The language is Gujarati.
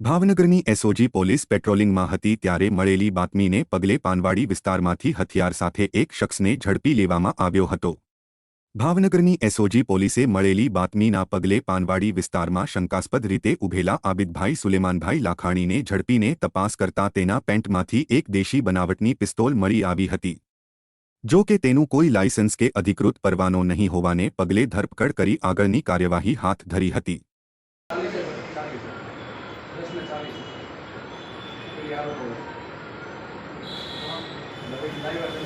ભાવનગરની એસઓજી પોલીસ પેટ્રોલિંગમાં હતી ત્યારે મળેલી બાતમીને પગલે પાનવાડી વિસ્તારમાંથી હથિયાર સાથે એક શખ્સને ઝડપી લેવામાં આવ્યો હતો. ભાવનગરની એસઓજી પોલીસે મળેલી બાતમીના પગલે પાનવાડી વિસ્તારમાં શંકાસ્પદ રીતે ઉભેલા આબિદભાઈ સુલેમાનભાઈ લાખાણીને ઝડપીને તપાસ કરતા તેના પેન્ટમાંથી એક દેશી બનાવટની પિસ્તોલ મળી આવી હતી. જો કે તેનું કોઈ લાયસન્સ કે અધિકૃત પરવાનો નહીં હોવાને પગલે ધરપકડ કરી આગળની કાર્યવાહી હાથ ધરી હતી. પ્રશ્ન ચાલીસ એ આરોપો. પછી લાવ્યા